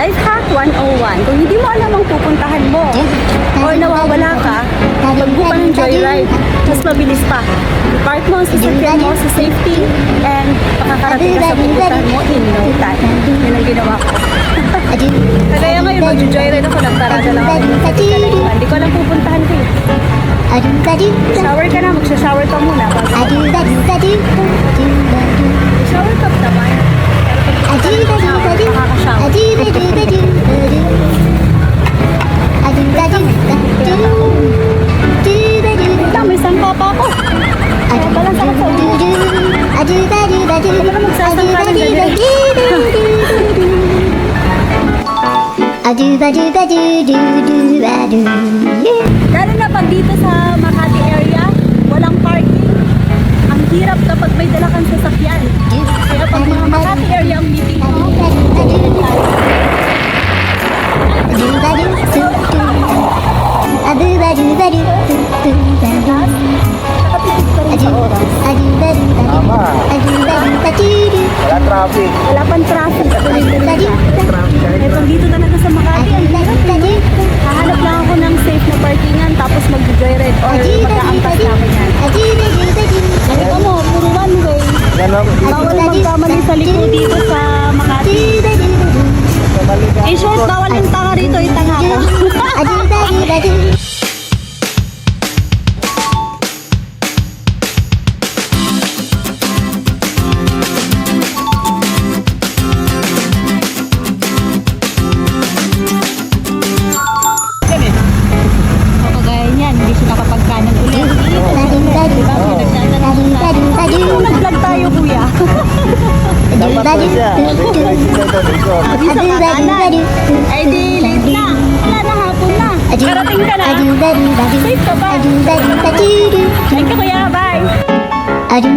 Life Hack 101. Kung hindi mo alam ang pupuntahan mo or nawawala ka, magbuka ka ng joyride. Mas mabilis pa. Park mo ang sasakyan mo sa safety and makakarating ka sa pupuntahan mo in no time. Yun ang ginawa ko. Kaya ngayon, mag-joyride ako. Nagparada lang ako. Hindi ko alam pupuntahan ko eh. Shower ka na, magsha-shower ka muna. Bago Lalo na pag dito sa Makati area, walang parking. Ang hirap kapag may dala kang sasakyan. Kaya pag mga Makati area ang meeting mo, nakatipid ka rin sa oras. Tama. Wala traffic. Wala pang traffic. Na. Traffic Eh, pag dito talaga sa Makati, ang hirap eh. Hahanap lang ako ng safe na parkingan tapos mag-joyride or mag-aangkas na ako yan. Ito mo, puro one way. Ang Bawal magkamali sa liko dito sa Makati. In short, bawal yung tanga rito, yung tanga Dito ka kanan. Ay di, late na. Wala na, hapon na. Karating ka na. Safe ka ba? Thank you, kuya. Bye. Adu